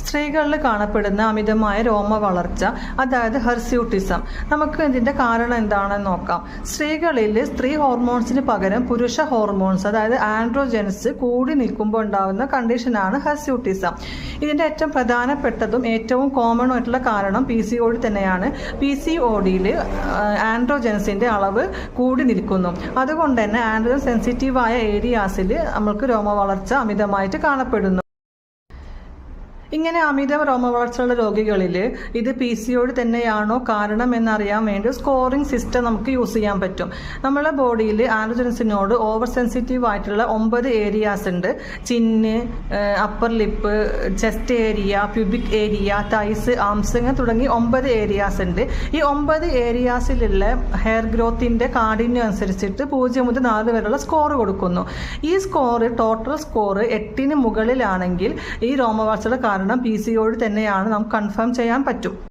സ്ത്രീകളിൽ കാണപ്പെടുന്ന അമിതമായ രോമ വളർച്ച അതായത് ഹെർസ്യൂട്ടിസം. നമുക്ക് ഇതിന്റെ കാരണം എന്താണെന്ന് നോക്കാം. സ്ത്രീകളിൽ സ്ത്രീ ഹോർമോൺസിന് പകരം പുരുഷ ഹോർമോൺസ് അതായത് ആൻഡ്രോജൻസ് കൂടി നിൽക്കുമ്പോൾ ഉണ്ടാകുന്ന കണ്ടീഷനാണ് ഹെർസ്യൂട്ടിസം. ഇതിന്റെ ഏറ്റവും പ്രധാനപ്പെട്ടതും ഏറ്റവും കോമൺ ആയിട്ടുള്ള കാരണം പി സി ഒ തന്നെയാണ്. പി സി ഒ ഡിയിൽ അളവ് കൂടി നിൽക്കുന്നു. അതുകൊണ്ട് തന്നെ ആൻഡ്രോജൻ സെൻസിറ്റീവായ ഏരിയാസിൽ നമ്മൾക്ക് രോമ വളർച്ച അമിതമായിട്ട് കാണപ്പെടുന്നു. ഇങ്ങനെ അമിത രോമവളർച്ചയുള്ള രോഗികളിൽ ഇത് പി സി ഒ ഡി തന്നെയാണോ കാരണം എന്നറിയാൻ വേണ്ടി സ്കോറിംഗ് സിസ്റ്റം നമുക്ക് യൂസ് ചെയ്യാൻ പറ്റും. നമ്മളെ ബോഡിയിൽ ആൻഡ്രോജൻസിനോട് ഓവർ സെൻസിറ്റീവ് ആയിട്ടുള്ള ഒമ്പത് ഏരിയാസ് ഉണ്ട്. Chin upper lip chest area pubic area thighs arms തുടങ്ങി ഒമ്പത് ഏരിയാസ് ഉണ്ട്. ഈ ഒമ്പത് ഏരിയാസിലുള്ള ഹെയർ ഗ്രോത്തിന്റെ കാഠിന്യം അനുസരിച്ചിട്ട് പൂജ്യം മുതൽ നാല് വരെയുള്ള സ്കോർ കൊടുക്കുന്നു. ഈ സ്കോർ ടോട്ടൽ സ്കോർ എട്ടിന് മുകളിലാണെങ്കിൽ ഈ രോമവാഴ്ചയുടെ കാരണം പി സി തന്നെയാണ് നമുക്ക് കൺഫേം ചെയ്യാൻ പറ്റും.